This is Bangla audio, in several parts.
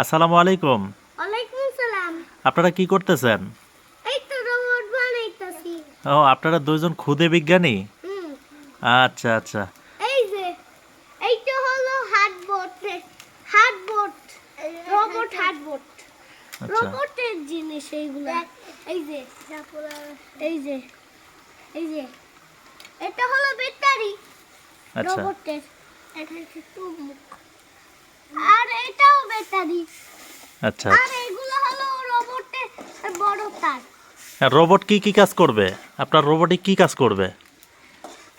আসসালামু আলাইকুম। ওয়ালাইকুম সালাম। আপনারা কি করতেছেন? এই তো রোবট বানাইতাছি। ও আপনারা দুইজন খুদে বিজ্ঞানী? আচ্ছা আচ্ছা। এই যে এইটা হলো হার্ডবোর্ড হার্ডবোর্ড রোবট আচ্ছা। রোবটের জিনিস এইগুলা। এই যে এই যে এই যে এটা হলো ব্যাটারি আচ্ছা। রোবটের এটা হচ্ছে মুখ আর এটাও ব্যাটারি আচ্ছা। আর এগুলো হলো রোবটের বড় তার। রোবট কি কি কাজ করবে? আপনার রোবটে কি কাজ করবে?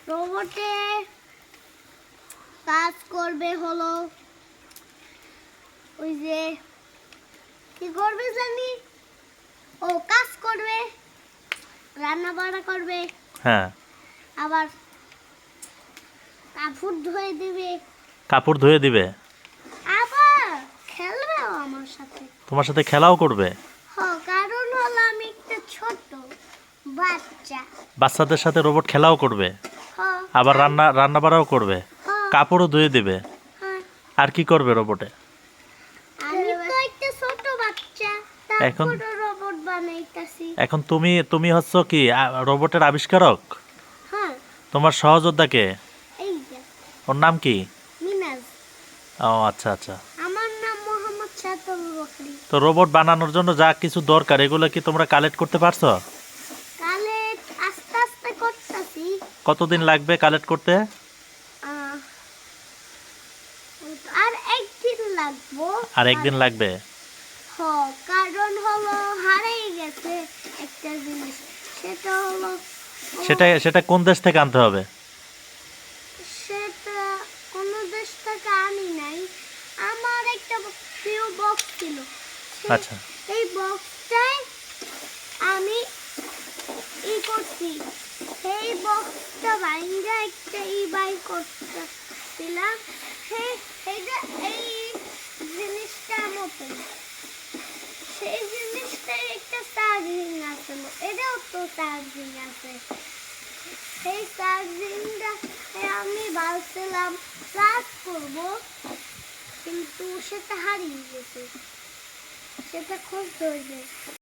রোবটে কাজ করবে হলো ওই যে কি করবে জানি? ও কাজ করবে রান্না বান্না করবে। হ্যাঁ। আবার কাপড় ধুয়ে দিবে। কাপড় ধুয়ে দিবে আবার খেলবেও আমার সাথে তোমার সাথে খেলাও করবে। কারণ হলো আমি একটা ছোট বাচ্চা। বাচ্চাদের সাথে রোবট খেলাও করবে। আবার রান্না রান্না বাড়াও করবে। কাপড়ও ধুয়ে দিবে। হ্যাঁ। আর কি করবে রোবটে আমি তো একটা ছোট বাচ্চা এখন- রোবট বানাইতাছি। এখন তুমি তুমি হচ্ছ কি রোবটের আবিষ্কারক? হ্যাঁ। তোমার সহযোদ্ধাকে ওর নাম কি? মিনাজ। ও আচ্ছা আচ্ছা আমার নাম মোহাম্মদ সাতুল বকরি তো রোবট বানানোর জন্য যা কিছু দরকার এগুলো কি তোমরা কালেক্ট করতে পারছ? কালে আস্তে আস্তে করতেছি। কতদিন লাগবে কালেক্ট করতে? আর একদিন লাগবো। আর একদিন লাগবে? হ কারণ হলো হারিয়ে গেছে একটা জিনিস। সেটা হলো সেটা সেটা কোন দেশ থেকে আনতে হবে? সেটা কোনো দেশ থেকে আনি নাই। আমার একটা প্রিয় বক্স ছিল। আচ্ছা। এই বক্সটাই আমি ই করছি। সেই বক্সটা বাইঙ্গা একটা ই বাই করতেছিলাম। সেই সেইটা এই জিনিসটার মতন সেই জিনিসটার একটা চার্জিং আছে। এটাও তো চার্জিং আছে। সেই চার্জিংটা আমি ভাবছিলাম চার্জ করব কিন্তু সেটা হারিয়ে গেছে সেটা খুঁজতে হয়েছে